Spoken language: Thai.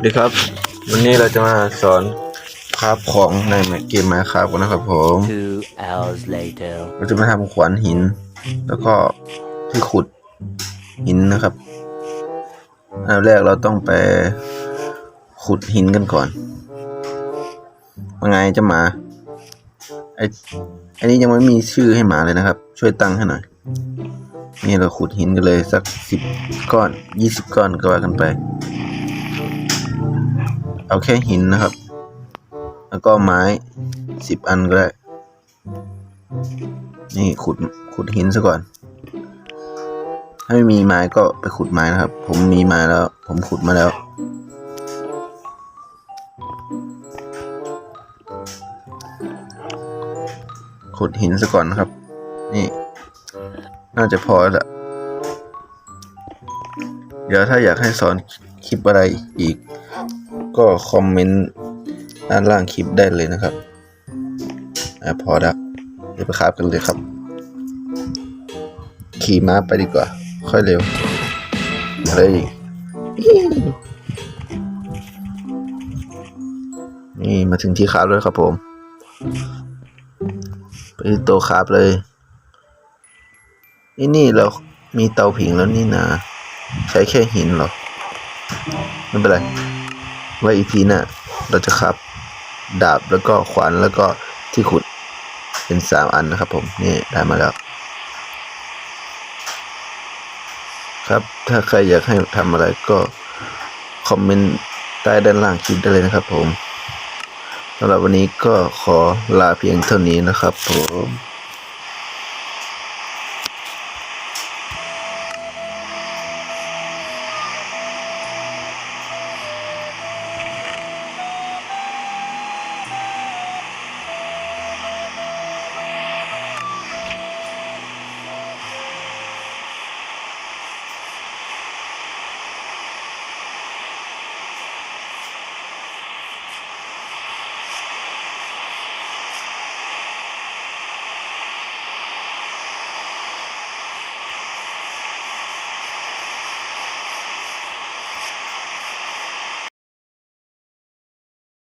วัสดีครับ วันนี้เราจะมาสอนคราฟของในเกมมาครับกันนะครับผม Two hours later. เราจะมาทำขวานหิน แล้วก็ที่ขุดหินนะครับอันดับแรกเราต้องไปขุดหินกันก่อนว่าไงเจะหมาไออันนี้ยังไม่มีชื่อให้หมาเลยนะครับ ช่วยตั้งให้หน่อยนี่เราขุดหินกันเลยสักสิบก้อนยี่สิบก้อนก็ว่ากันไป เอาแค่หินนะครับ แล้วก็ไม้สิบอันก็ได้ นี่ขุดขุดหินซะก่อน ถ้าไม่มีไม้ก็ไปขุดไม้นะครับ ผมมีไม้แล้ว ผมขุดมาแล้ว ขุดหินซะก่อนนะครับ นี่ น่าจะพอแล้วล่ะเดี๋ยวถ้าอยากให้สอนคลิปอะไรอีก ก็คอมเมนต์ด้านล่างคลิปได้เลยนะครับอพอแล้วเดี๋ยวไปคาบกันเลยครับ ขี่ม้าไปดีกว่า ค่อยเร็วอะไรอีกนี่มาถึงที่คาบแล้วครับผม ไปโตคาบเลย นี่นี่เรามีเตาผิงแล้วนี่นาใช้แค่หินหรอ ไม่เป็นไร ไว้อีพีหน้าเราจะครับ ดาบแล้วก็ขวานแล้วก็ที่ขุดเป็นสามอันนะครับ ผมนี่ได้มาแล้วครับถ้าใครอยากให้ทำอะไรก็คอมเมนต์ใต้ด้านล่างคลิปได้เลยนะครับผมสำหรับวันนี้ก็ขอลาเพียงเท่านี้นะครับผม